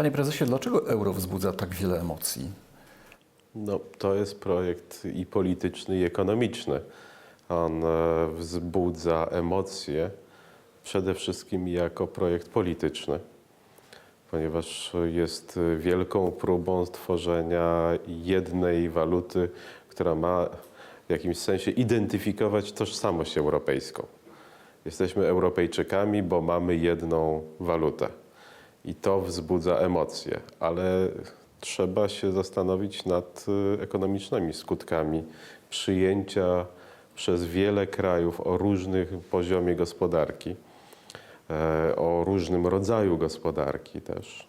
Panie prezesie, dlaczego euro wzbudza tak wiele emocji? No, to jest projekt i polityczny, i ekonomiczny. On e, wzbudza emocje przede wszystkim jako projekt polityczny, ponieważ jest wielką próbą stworzenia jednej waluty, która ma w jakimś sensie identyfikować tożsamość europejską. Jesteśmy Europejczykami, bo mamy jedną walutę. I to wzbudza emocje, ale trzeba się zastanowić nad y, ekonomicznymi skutkami przyjęcia przez wiele krajów o różnym poziomie gospodarki, e, o różnym rodzaju gospodarki też,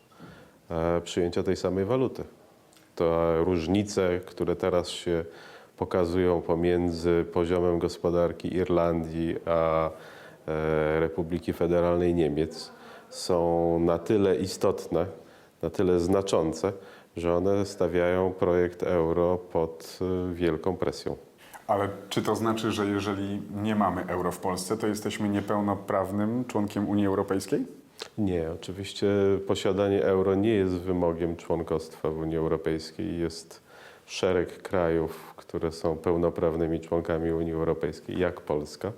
e, przyjęcia tej samej waluty. Te różnice, które teraz się pokazują pomiędzy poziomem gospodarki Irlandii a e, Republiki Federalnej Niemiec, są na tyle istotne, na tyle znaczące, że one stawiają projekt euro pod y, wielką presją. Ale czy to znaczy, że jeżeli nie mamy euro w Polsce, to jesteśmy niepełnoprawnym członkiem Unii Europejskiej? Nie, oczywiście posiadanie euro nie jest wymogiem członkostwa w Unii Europejskiej. Jest szereg krajów, które są pełnoprawnymi członkami Unii Europejskiej, jak Polska,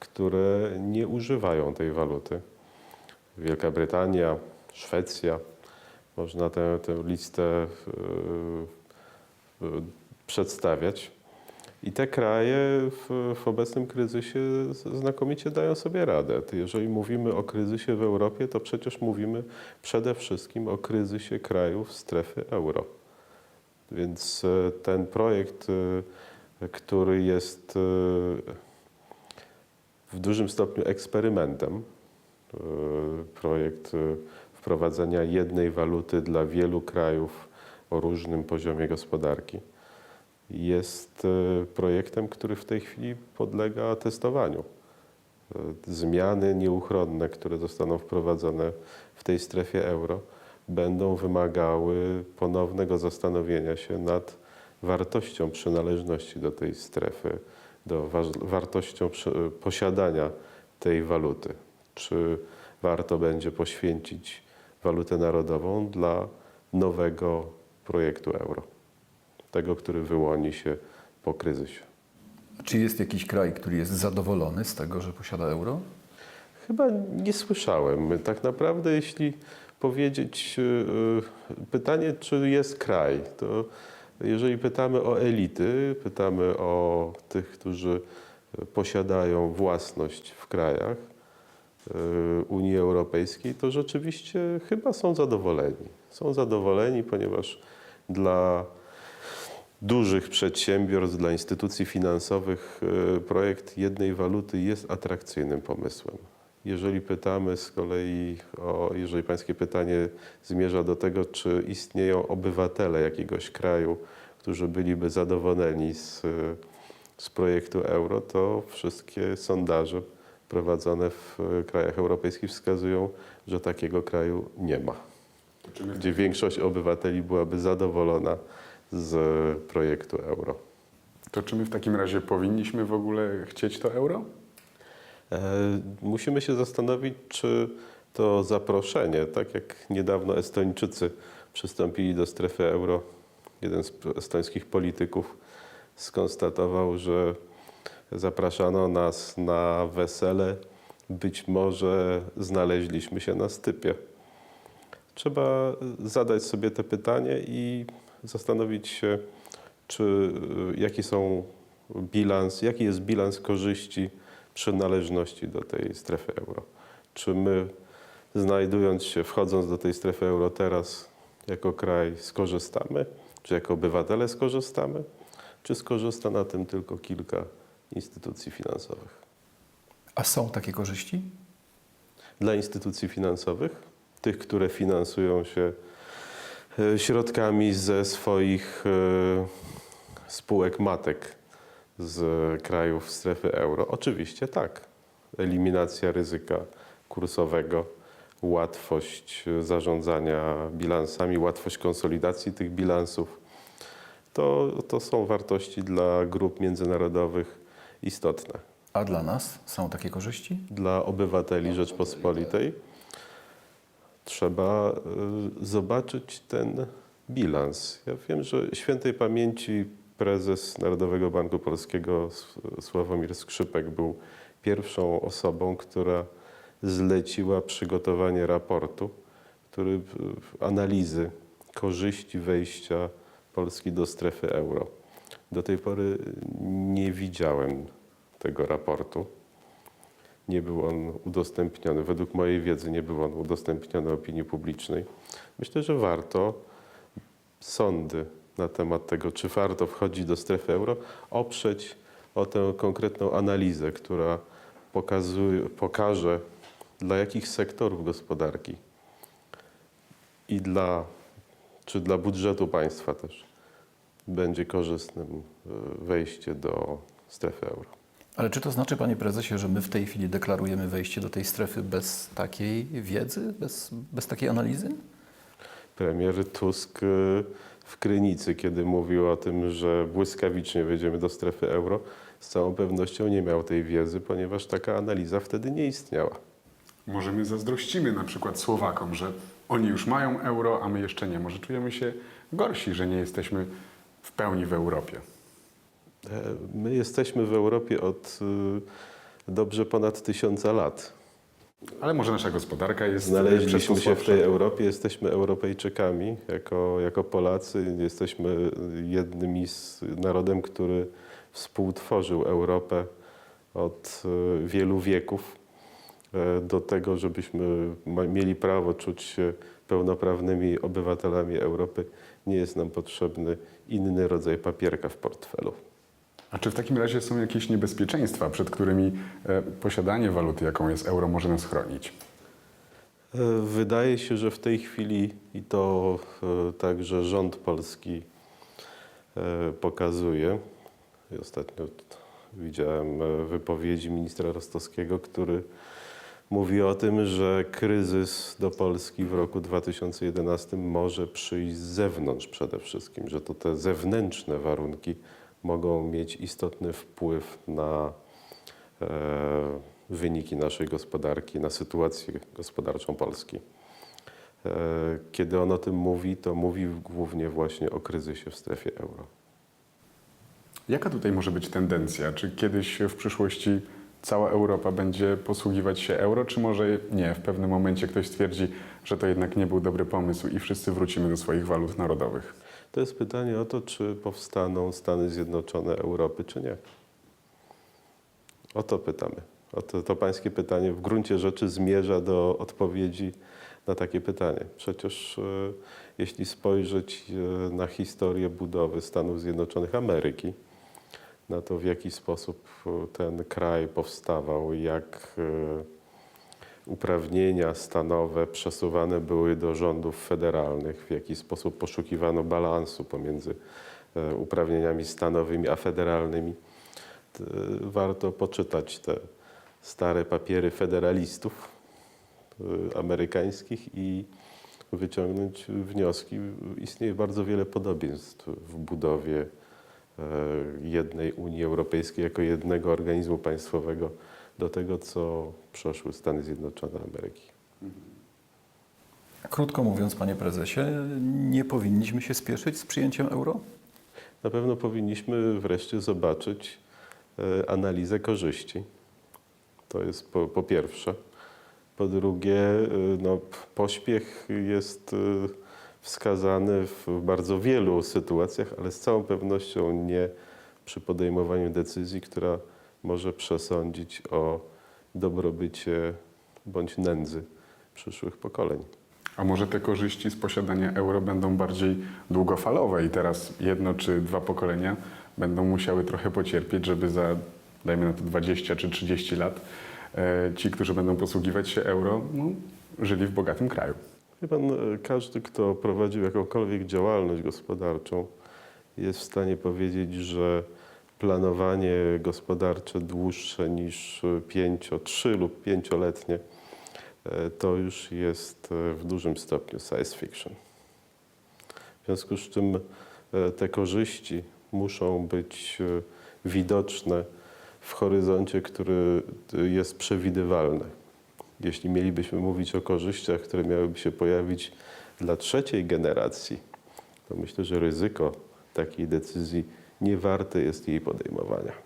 które nie używają tej waluty. Wielka Brytania, Szwecja. Można tę, tę listę y, y, przedstawiać. I te kraje w, w obecnym kryzysie znakomicie dają sobie radę. Jeżeli mówimy o kryzysie w Europie, to przecież mówimy przede wszystkim o kryzysie krajów strefy euro. Więc e, ten projekt, e, który jest e, w dużym stopniu eksperymentem, e, projekt e, wprowadzenia jednej waluty dla wielu krajów o różnym poziomie gospodarki, jest e, projektem, który w tej chwili podlega testowaniu. E, Zmiany nieuchronne, które zostaną wprowadzone w tej strefie euro, będą wymagały ponownego zastanowienia się nad wartością przynależności do tej strefy, do wartością posiadania tej waluty. Czy warto będzie poświęcić walutę narodową dla nowego projektu euro, tego, który wyłoni się po kryzysie? Czy jest jakiś kraj, który jest zadowolony z tego, że posiada euro? Chyba nie słyszałem. Tak naprawdę, jeśli powiedzieć, y, y, pytanie, czy jest kraj, to jeżeli pytamy o elity, pytamy o tych, którzy posiadają własność w krajach Unii Europejskiej, to rzeczywiście chyba są zadowoleni. Są zadowoleni, ponieważ dla dużych przedsiębiorstw, dla instytucji finansowych e, projekt jednej waluty jest atrakcyjnym pomysłem. Jeżeli pytamy z kolei o, jeżeli pańskie pytanie zmierza do tego, czy istnieją obywatele jakiegoś kraju, którzy byliby zadowoleni z, e, z projektu euro, to wszystkie sondaże prowadzone w e, krajach europejskich wskazują, że takiego kraju nie ma gdzie większość obywateli byłaby zadowolona z projektu euro. To czy my w takim razie powinniśmy w ogóle chcieć to euro? E, Musimy się zastanowić, czy to zaproszenie, tak jak niedawno Estończycy przystąpili do strefy euro, jeden z estońskich polityków skonstatował, że zapraszano nas na wesele, być może znaleźliśmy się na stypie. Trzeba zadać sobie to pytanie i zastanowić się, czy y, jaki są bilans, jaki jest bilans korzyści przynależności do tej strefy euro. Czy my, znajdując się, wchodząc do tej strefy euro teraz, jako kraj skorzystamy, czy jako obywatele skorzystamy, czy skorzysta na tym tylko kilka instytucji finansowych? A są takie korzyści? dla instytucji finansowych, tych, które finansują się e, środkami ze swoich e, spółek matek z krajów strefy euro? Oczywiście tak. Eliminacja ryzyka kursowego, łatwość zarządzania bilansami, łatwość konsolidacji tych bilansów. To, to są wartości dla grup międzynarodowych istotne A dla nas są takie korzyści? dla obywateli Rzeczpospolitej, trzeba y, zobaczyć ten bilans. Ja wiem, że świętej pamięci prezes Narodowego Banku Polskiego Sławomir Skrzypek był pierwszą osobą, która zleciła przygotowanie raportu, który analizy korzyści wejścia Polski do strefy euro. Do tej pory nie widziałem tego raportu. Nie był on udostępniony, według mojej wiedzy nie był on udostępniony opinii publicznej. Myślę, że warto sądy na temat tego, czy warto wchodzić do strefy euro, oprzeć o tę konkretną analizę, która pokazuje, pokaże, dla jakich sektorów gospodarki i dla, czy dla budżetu państwa też będzie korzystnym e, wejście do strefy euro. Ale czy to znaczy, panie prezesie, że my w tej chwili deklarujemy wejście do tej strefy bez takiej wiedzy, bez, bez takiej analizy? Premier Tusk e, w Krynicy, kiedy mówił o tym, że błyskawicznie wejdziemy do strefy euro, z całą pewnością nie miał tej wiedzy, ponieważ taka analiza wtedy nie istniała. Może my zazdrościmy na przykład Słowakom, że oni już mają euro, a my jeszcze nie. Może czujemy się gorsi, że nie jesteśmy w pełni w Europie. E, My jesteśmy w Europie od e, dobrze ponad tysiąca lat. Ale może nasza gospodarka jest Znaleźliśmy się w tej Europie, jesteśmy Europejczykami jako, jako Polacy. Jesteśmy jednymi z narodem, który współtworzył Europę od e, wielu wieków do tego, żebyśmy mieli prawo czuć się pełnoprawnymi obywatelami Europy. Nie jest nam potrzebny inny rodzaj papierka w portfelu. A czy w takim razie są jakieś niebezpieczeństwa, przed którymi e, posiadanie waluty, jaką jest euro, może nas chronić? E, Wydaje się, że w tej chwili i to e, także rząd polski e, pokazuje. Ostatnio widziałem e, wypowiedzi ministra Rostowskiego, który mówi o tym, że kryzys do Polski w roku 2011 może przyjść z zewnątrz przede wszystkim, że to te zewnętrzne warunki mogą mieć istotny wpływ na e, wyniki naszej gospodarki, na sytuację gospodarczą Polski. E, Kiedy on o tym mówi, to mówi głównie właśnie o kryzysie w strefie euro. Jaka tutaj może być tendencja? Czy kiedyś w przyszłości cała Europa będzie posługiwać się euro, czy może nie? W pewnym momencie ktoś stwierdzi, że to jednak nie był dobry pomysł i wszyscy wrócimy do swoich walut narodowych. To jest pytanie o to, czy powstaną Stany Zjednoczone Europy, czy nie. O to pytamy. O to, to pańskie pytanie w gruncie rzeczy zmierza do odpowiedzi na takie pytanie. Przecież e, jeśli spojrzeć e, na historię budowy Stanów Zjednoczonych Ameryki, na to w jaki sposób e, ten kraj powstawał, jak e, uprawnienia stanowe przesuwane były do rządów federalnych, w jaki sposób poszukiwano balansu pomiędzy e, uprawnieniami stanowymi a federalnymi. Warto poczytać te stare papiery federalistów amerykańskich i wyciągnąć wnioski. Istnieje bardzo wiele podobieństw w budowie jednej Unii Europejskiej jako jednego organizmu państwowego do tego, co przeszły Stany Zjednoczone Ameryki. Krótko mówiąc, panie prezesie, nie powinniśmy się spieszyć z przyjęciem euro? Na pewno powinniśmy wreszcie zobaczyć e, analizę korzyści. To jest po, po pierwsze. Po drugie, e, no, pośpiech jest e, wskazany w bardzo wielu sytuacjach, ale z całą pewnością nie przy podejmowaniu decyzji, która może przesądzić o dobrobycie bądź nędzy przyszłych pokoleń. A może te korzyści z posiadania euro będą bardziej długofalowe i teraz jedno czy dwa pokolenia będą musiały trochę pocierpieć, żeby za, dajmy na to 20 czy 30 lat, e, ci, którzy będą posługiwać się euro, no, żyli w bogatym kraju. Wie pan, e, każdy, kto prowadził jakąkolwiek działalność gospodarczą, jest w stanie powiedzieć, że planowanie gospodarcze dłuższe niż pięcio, trzy lub pięcioletnie e, to już jest e, w dużym stopniu science fiction. W związku z czym e, te korzyści muszą być e, widoczne w horyzoncie, który e, jest przewidywalny. Jeśli mielibyśmy mówić o korzyściach, które miałyby się pojawić dla trzeciej generacji, to myślę, że ryzyko takiej decyzji nie warte jest jej podejmowania.